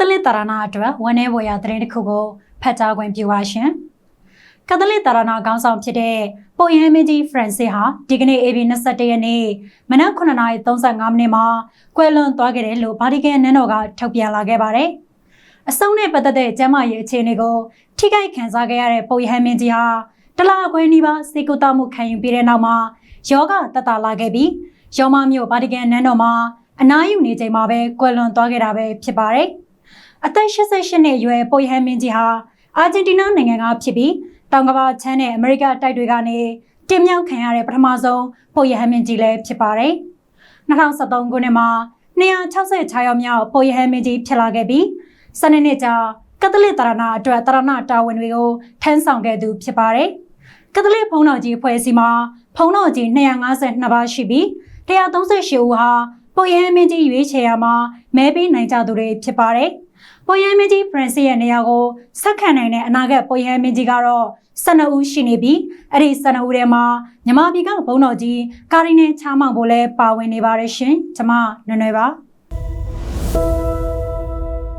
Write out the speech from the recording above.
သလစ်တာရနာအတွက်ဝန်내ဘွေရသတင်းတစ်ခုကိုဖတ်ကြားခွင့်ပြုပါရှင်ကသလစ်တာရနာခေါင်းဆောင်ဖြစ်တဲ့ပိုယဟမင်းကြီးဖရန်စစ်ဟာဒီကနေ့ AB 21ရက်နေ့မနက်9:35မိနစ်မှာကွယ်လွန်သွားခဲ့တယ်လို့ဗာတီကန်နန်းတော်ကထုတ်ပြန်လာခဲ့ပါတယ်အဆုံးနဲ့ပတ်သက်တဲ့ကျမ်းမာရေးအခြေအနေကိုထိခိုက်ခံစားခဲ့ရတဲ့ပိုယဟမင်းကြီးဟာတလခွဲနီးပါးစေကူတာမှုခံယူပြီးတဲ့နောက်မှာယောဂတက်တာလာခဲ့ပြီးယောမမြို့ဗာတီကန်နန်းတော်မှာအနားယူနေချိန်မှာပဲကွယ်လွန်သွားခဲ့တာပဲဖြစ်ပါတယ် အသက်88နှစ်အရွယ်ပိုယဟမင်းကြီးဟာအာဂျင်တီးနားနိုင်ငံကဖြစ်ပြီးတောင်ကမ္ဘာချမ်းနဲ့အမေရိကတိုက်တွေကနေတင်မြောက်ခံရတဲ့ပထမဆုံးပိုယဟမင်းကြီးလည်းဖြစ်ပါတယ်2013ခုနှစ်မှာ266ရောက်မြောက်ပိုယဟမင်းကြီးဖြစ်လာခဲ့ပြီးစနေနေ့ကျကက်သလစ်တာရနာအတွက်တာရနာတာဝန်တွေကိုထမ်းဆောင်ခဲ့သူဖြစ်ပါတယ်ကက်သလစ်ဘုန်းတော်ကြီးအဖွဲ့အစည်းမှာဘုန်းတော်ကြီး252ပါးရှိပြီး138ဦးဟာပိုယဟမင်းကြီးရွေးချယ်ရမှာမဲပေးနိုင်ကြသူတွေဖြစ်ပါတယ်။ ပိုယဟမင်းကြီးဖရန်စစ်ရဲ့နေရာကိုဆက်ခံနိုင်တဲ့အနာဂတ်ပိုယဟမင်းကြီးကတော့12ဦးရှိနေပြီးအဲ့ဒီ12ဦးထဲမှာမြမပြည်ကဘုံတော်ကြီးကာရီနဲ့ချားမောင်ဘိုလည်းပါဝင်နေပါတယ်ရှင်။ကျွန်မနွယ်နွယ်ပါ။